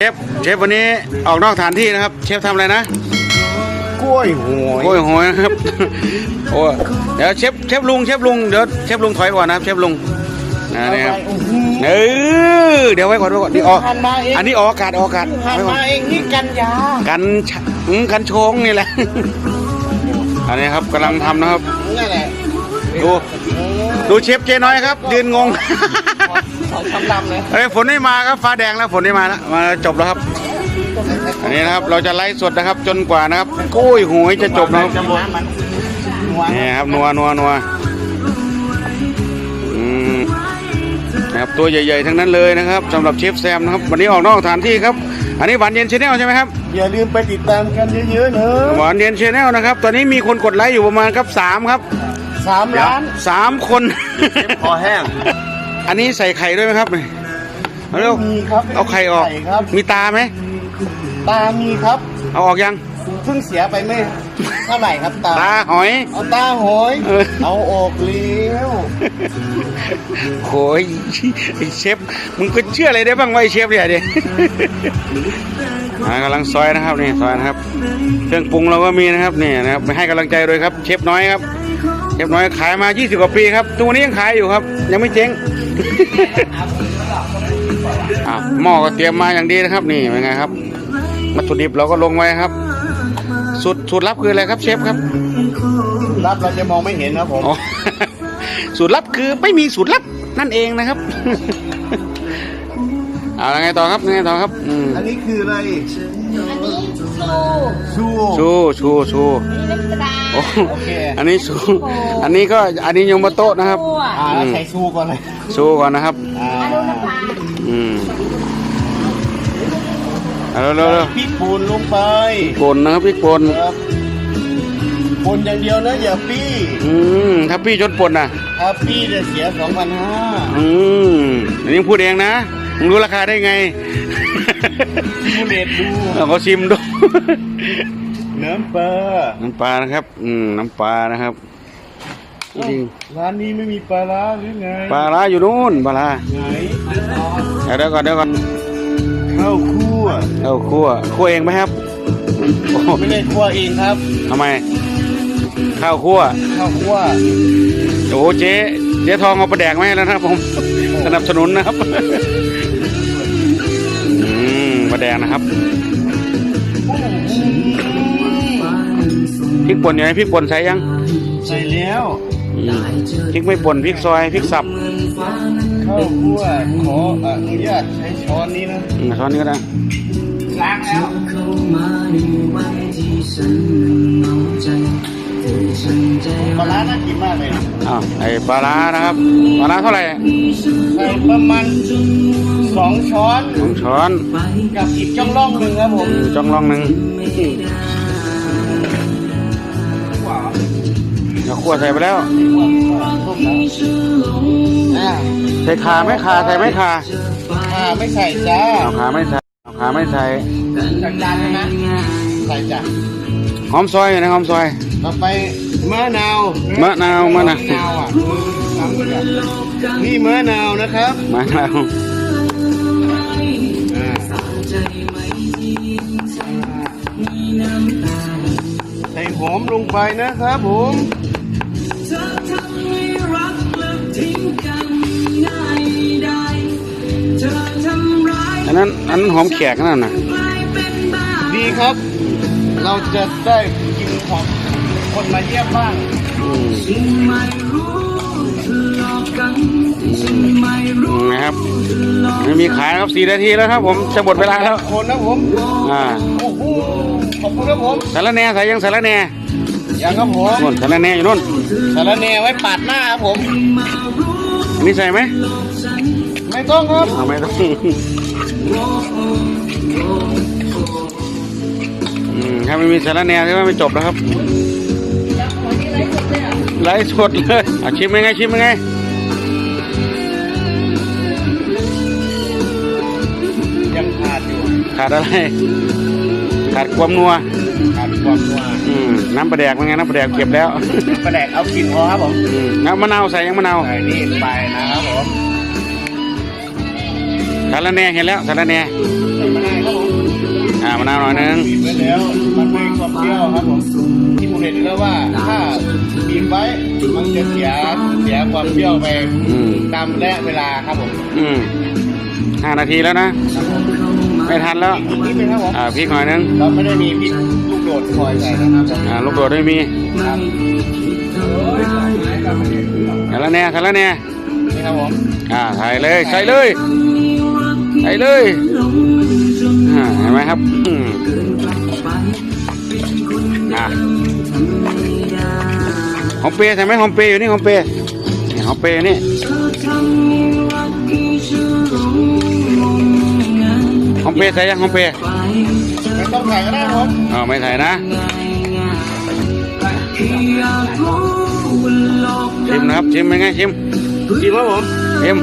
เชฟเชฟวันนี้ออกนอกสถานที่นะครับ เชฟทำอะไรนะกล้วยหวยโอ้ยโหยนะครับ โอ้เดี๋ยวเชฟเชฟลุงเชฟลุงเดี๋ยวเชฟลุงถอยก่อนนะครับเชฟลุงนะนี่ครับเออเดี๋ยวไว้ก่อนไว้ก่อนนี่ออกหันมาเองอันนี้ออกอากาศออกอากาศหันไว้ก่อมานเองนี่กันยากันชะอืมกันโชงนี่แหละอันนี้ครับกำลังทำนะครับนั่นแหละดู ดูเชฟเจน้อยครับ ยืนงงขอคำดำเลยเอ้ยฝนไม่มาครับฟ้าแดงแล้วฝนไม่มาแล้วมาจบแล้วครับอันนี้นะครับเราจะไล่สดนะครับจนกว่านะครับกุ้ยหวยจะจบนะครับจะบอกมันหัวนี่ครับนัวนัวนัวอืมนะครับตัวใหญ่ๆทั้งนั้นเลยนะครับสำหรับเชฟแซมนะครับวันนี้ออกนอกสถานที่ครับ อันนี้หวานเย็นชาแนลใช่ไหมครับอย่าลืมไปติดตามกันเยอะๆเนอะหวานเย็นชาแนลนะครับ ตอนนี้มีคนกดไลค์อยู่ประมาณครับสามครับ สามล้านสามคน คอแห้ง อันนี้ใส่ไข่ด้วยไหมครับเอาเร็วมีครับเอาไข่ออกครับ มีตาไหม ตามีครับเอาออกยัง เพิ่งเสียไปไม่เท่าไหร่ครับตา ตาหอย เอาตาหอยเออ เอาออกเลี้ยวโอ้ยไอ้เชฟ มึงก็เชื่ออะไรได้บ้างวะไอ้เชฟเนี่ยเดี๋ย อ่ากำลังซอยนะครับนี่ซอยนะครับ เครื่องปรุงเราก็มีนะครับนี่นะครับไปให้กำลังใจโดยครับ เชฟน้อยครับ เชฟน้อยขายมา 20 กว่าปีครับทุกวันนี้ยังขายอยู่ครับ ยังไม่เจ๊ง อะหม้อก็เตรียมมาอย่างดีนะครับ นี่เป็นไงครับวัตถุดิบเราก็ลงไว้ครับสูตรสูตรลับคืออะไรครับเชฟครับรับเราจะมองไม่เห็นครับผมอ๋อ สูตรลับคือไม่มีสูตรลับนั่นเองนะครับ เอาแล้วไงต่อครับไงต่อครับอืมอันนี้คืออะไรอันนี้ ชูชูชูชูชูอันนี้น้ำปลาโอ้โอเคอันนี้ชูอันนี้ก็อันนี้ยมมาโตะนะครับคั่วอ่าแล้วใส่ชูก่อนเลยชูก่อนนะครับ อ่าอันนู้นน้ำปลาอืมเอาเร็วเร็วเร็วพริกปูนลงไปป่นนะครับพี่ป่นครับปูนอย่างเดียวนะอย่าปี้อืมถ้าพี่จนป่นน่ะถ้าปี้จะเสียสองพันห้าอืมอันนี้พูดเองนะ มึงรู้ราคาได้ไงผู้เด็ดดูเราก็ชิมดู น้ำปลาน้ำปลานะครับ อืม น้ำปลานะครับจริงร้านนี้ไม่มีปลาร้าหรือไง ปลาร้าอยู่นู่นปลาร้าไหนเดี๋ยวก่อนเดี๋ยวก่อนข้าวคั่วเอาคั่วคั่วเองไหมครับโอ้โหไม่ได้คั่วเองครับทำไม ข้าวคั่วข้าวคั่วโอ้โหเจ๊เจ๊ทองเอาปลาแดกมาให้แล้วนะครับผม สนับสนุนนะครับอืมปลา แดงนะครับพริกป่นอยู่ไหนพริกป่นใส่ยังใส่แล้วอืมพริกไม่ป่นพริกซอยพริกสับข้าวคั่วขออนุญาตใช้ช้อนนี้นะอืมช้อนนี้ก็ได้ล้างแล้ว กินมากเลยนะอ้าวไอ้ปลาร้านะครับปลาร้าเท่าไหร่ใส่ประมาณสองช้อนสองช้อนกับอีกจ้องร่องหนึ่งครับผมอืมจ้องลองหนึ่งเอาคั่วใส่ไปแล้วอ่าใส่ขาไหมขาใส่ไหมขาอ่าไม่ใส่จ้าเอาขาไม่ใส่เอาขาไม่ใส่จากจานเลยนะใส่จ้ะ หอมซอยอยู่นะหอมซอย ต่อไปมะนาวมะนาวมะนาวมะนาวอะนี่มะนาวนะครับมะนาวอ่าใส่หอมลงไปนะครับผมอันนั้นอันนั้นหอมแขกนั่นน่ะดีครับ เราจะได้กินของคนมาเยี่ยมบ้างอืมอืมนะครับไม่มีขายนะครับสี่นาทีแล้วครับ ผมจะหมดเวลาแล้วคนนะผมอ่าโอ้โหขอบคุณครับผมสารแหน่ใส่ยังสารแหน่ยังครับผมนู่นสารแหน่อยู่นู่นสารเนไว้ปาดหน้าครับผมอันนี้ใส่ไหมไม่ต้องครับเอาไม่ต้องอืม ถ้าไม่มีสารแหน่ที่ว่าไม่จบนะครับไลฟ์สดเลยอะชิมยังไงชิมยังไงยังขาดอยู่ขาดอะไรขาดความนัวขาดความนัวอืมน้ำปลาแดกเป็นไงน้ำปลาแดกเก็บแล้วกระแดกเอากินพอครับผมอืมน้ำมะนาวใส่ยังมะนาวใส่นี่ไปนะครับผมสารแหน่เห็นแล้วสารแหน่ไม่ได้ครับผอ่ามะนาวหน่อยนึง บีบไว้แล้วมันไม่มีความเปรี้ยวครับผมที่ผมเห็นแล้วว่าถ้าบีบไว้มันจะเสียเสียความเปรี้ยวไปอืม ตามระยะเวลาครับผมอืมห้านาทีแล้วนะ ไม่ทันแล้วนี่เป็นครับผมอ่าพริกหน่อยนึง เราไม่ได้มีพริกลูกโดดคอยใส่นะครับผมอ่าลูกโดดไม่มีครับใส่แล้วเนี่ยใส่แล้วเนี่ยนี่ครับผมอ่าใส่เลยใส่เลยใส่เลยอ่าเห็นไหมครับอืม อ่าหอมเปรย์ใช่ไหมหอมเปรย์อยู่นี่หอมเปรย์นี่หอมเปรย์อยู่นี่หอมเปรย์ใส่ยังหอมเปรย์ไม่ต้องใส่ก็ได้ครับผมอ๋อไม่ใส่นะชิมนะครับชิมเป็นไงชิมกินครับผมชิม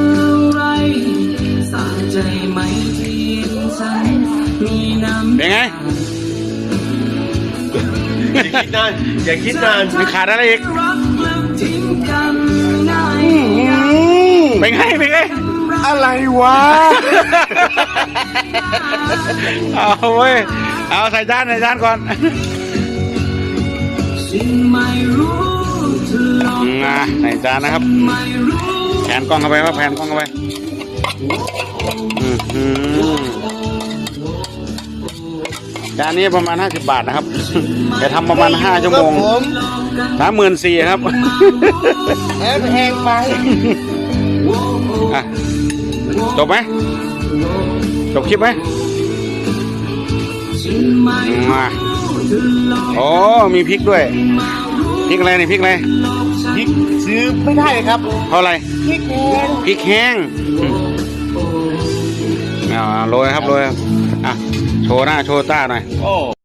เป็นไง อย่าคิดนานอย่าคิดนานมันขาดอะไรอีกเป็นไงเป็นไงอะไรวะ เอาเว้ย เอาใส่จานใส่จานก่อนนะใส่จานนะครับ แผนกล้องเข้าไปว่าแผนกล้องเข้าไปอื้อหือจานนี้ประมาณ 50 บาทนะครับ จะทำประมาณ5ชั่วโมงผมสามหมื่นสี่ครับแอบแพงไปอะจบไหมจบคลิปไหมมาโอ้มีพริกด้วยพริกอะไรนี่พริกอะไรพริกซื้อไม่ได้ครับเพราะอะไรพริกแพงพริกแห้งอืมอ่าโรยครับโรยครับอะโชว์หน้าโชว์ต้าหน่อยโอ้